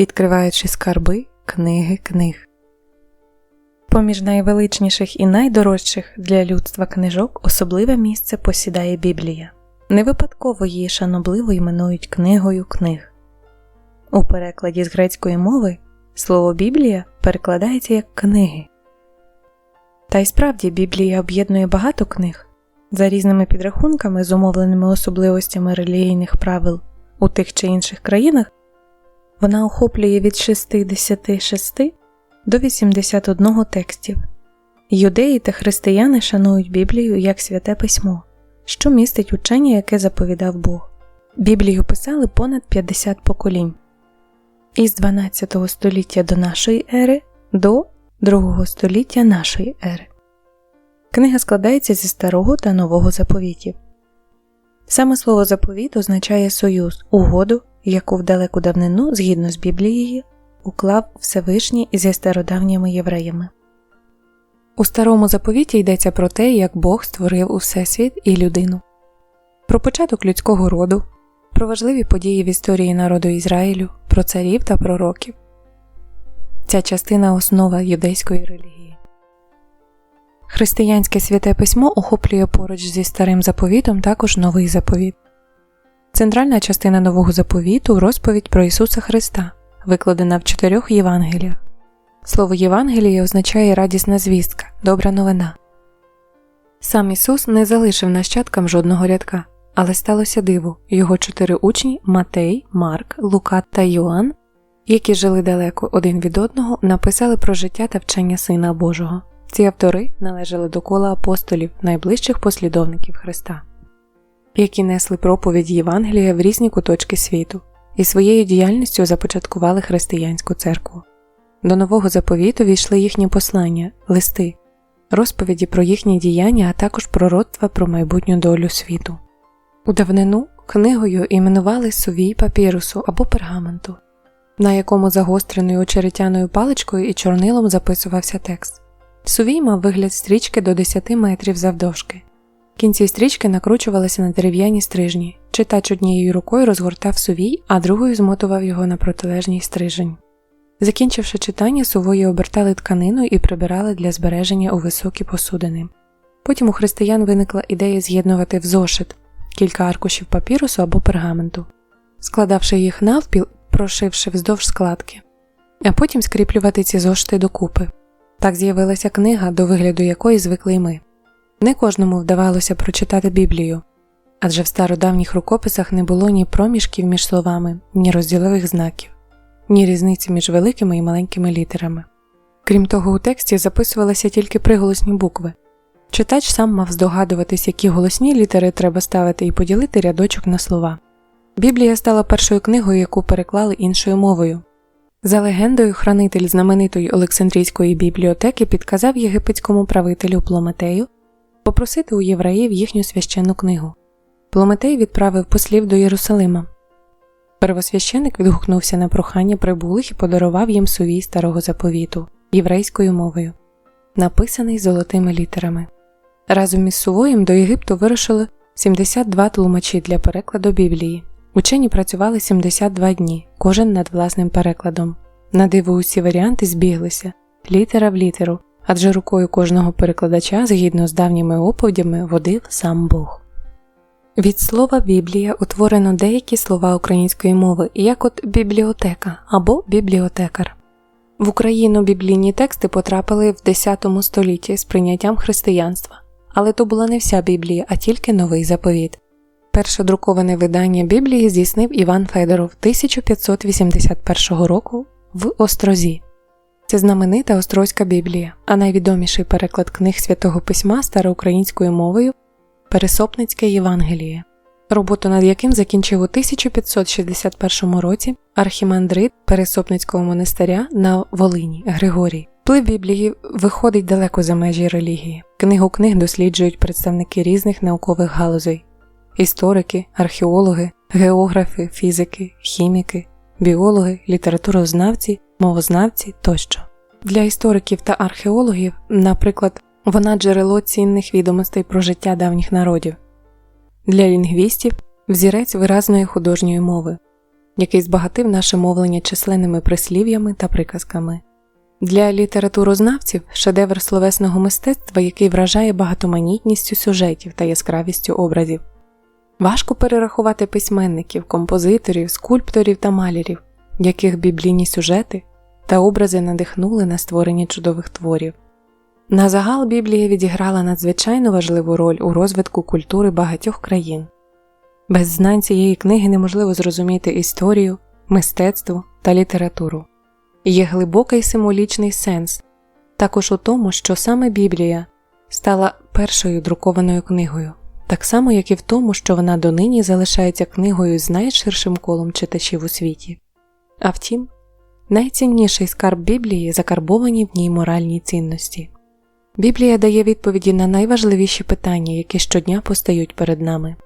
відкриваючи скарби книги книг. Поміж найвеличніших і найдорожчих для людства книжок особливе місце посідає Біблія. Не випадково її шанобливо іменують книгою книг. У перекладі з грецької мови слово Біблія перекладається як книги. Та й справді Біблія об'єднує багато книг за різними підрахунками, зумовленими особливостями релігійних правил у тих чи інших країнах, вона охоплює від 66 до 81 текстів. Юдеї та християни шанують Біблію як святе письмо, що містить учення, яке заповідав Бог. Біблію писали понад 50 поколінь із 12 століття до нашої ери до 2 століття нашої ери. Книга складається зі старого та нового заповітів. Саме слово заповіт означає союз, угоду, яку в далеку давнину, згідно з Біблією, уклав Всевишній зі стародавніми євреями. У старому заповіті йдеться про те, як Бог створив у Всесвіт і людину, про початок людського роду, про важливі події в історії народу Ізраїлю, про царів та пророків. Ця частина основа юдейської релігії. Християнське святе письмо охоплює поруч зі старим заповітом також новий заповіт. Центральна частина нового заповіту розповідь про Ісуса Христа, викладена в чотирьох Євангеліях. Слово Євангеліє означає радісна звістка, добра новина. Сам Ісус не залишив нащадкам жодного рядка, але сталося диво його чотири учні Матей, Марк, Лука та Йоанн, які жили далеко один від одного, написали про життя та вчення Сина Божого. Ці автори належали до кола апостолів, найближчих послідовників Христа, які несли проповідь Євангелія в різні куточки світу і своєю діяльністю започаткували християнську церкву. До нового заповіту війшли їхні послання, листи, розповіді про їхні діяння, а також пророцтва про майбутню долю світу. У давнину книгою іменували сувій папірусу або пергаменту, на якому загостреною очеретяною паличкою і чорнилом записувався текст. Сувій мав вигляд стрічки до 10 метрів завдовжки. Кінці стрічки накручувалися на дерев'яні стрижні. Читач однією рукою розгортав сувій, а другою змотував його на протилежній стрижень. Закінчивши читання, сувої обертали тканину і прибирали для збереження у високі посудини. Потім у християн виникла ідея з'єднувати в зошит кілька аркушів папірусу або пергаменту, складавши їх навпіл, прошивши вздовж складки, а потім скріплювати ці зошити докупи. Так з'явилася книга, до вигляду якої звикли й ми. Не кожному вдавалося прочитати Біблію, адже в стародавніх рукописах не було ні проміжків між словами, ні розділових знаків, ні різниці між великими і маленькими літерами. Крім того, у тексті записувалися тільки приголосні букви. Читач сам мав здогадуватись, які голосні літери треба ставити і поділити рядочок на слова. Біблія стала першою книгою, яку переклали іншою мовою. За легендою, хранитель знаменитої Олександрійської бібліотеки підказав єгипетському правителю Плометею попросити у євреїв їхню священну книгу. Плометей відправив послів до Єрусалима. Первосвященик відгукнувся на прохання прибулих і подарував їм сувій старого заповіту єврейською мовою, написаний золотими літерами. Разом із сувоєм до Єгипту вирушили 72 тлумачі для перекладу Біблії. Учені працювали 72 дні, кожен над власним перекладом. На диво усі варіанти збіглися літера в літеру, адже рукою кожного перекладача, згідно з давніми оповідями, водив сам Бог. Від слова Біблія утворено деякі слова української мови, як от бібліотека або бібліотекар. В Україну біблійні тексти потрапили в X столітті з прийняттям християнства, але то була не вся Біблія, а тільки новий заповіт. Перше друковане видання Біблії здійснив Іван Федоров 1581 року в Острозі. Це знаменита Острозька Біблія, а найвідоміший переклад книг святого письма староукраїнською мовою Пересопницьке Євангеліє, роботу над яким закінчив у 1561 році архімандрит Пересопницького монастиря на Волині Григорій. Вплив Біблії виходить далеко за межі релігії. Книгу книг досліджують представники різних наукових галузей історики, археологи, географи, фізики, хіміки, біологи, літературознавці, мовознавці тощо. Для істориків та археологів, наприклад, вона джерело цінних відомостей про життя давніх народів, для лінгвістів взірець виразної художньої мови, який збагатив наше мовлення численними прислів'ями та приказками. Для літературознавців шедевр словесного мистецтва, який вражає багатоманітністю сюжетів та яскравістю образів. Важко перерахувати письменників, композиторів, скульпторів та малярів, яких біблійні сюжети та образи надихнули на створення чудових творів. На загал Біблія відіграла надзвичайно важливу роль у розвитку культури багатьох країн. Без знань цієї книги неможливо зрозуміти історію, мистецтво та літературу. Є глибокий символічний сенс також у тому, що саме Біблія стала першою друкованою книгою, так само як і в тому, що вона донині залишається книгою з найширшим колом читачів у світі. А втім, найцінніший скарб Біблії закарбовані в ній моральні цінності. Біблія дає відповіді на найважливіші питання, які щодня постають перед нами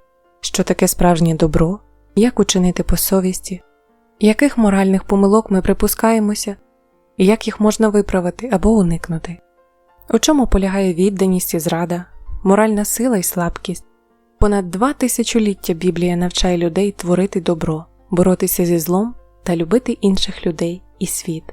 що таке справжнє добро, як учинити по совісті, яких моральних помилок ми припускаємося, і як їх можна виправити або уникнути, у чому полягає відданість і зрада, моральна сила і слабкість. Понад два тисячоліття Біблія навчає людей творити добро, боротися зі злом та любити інших людей і світ.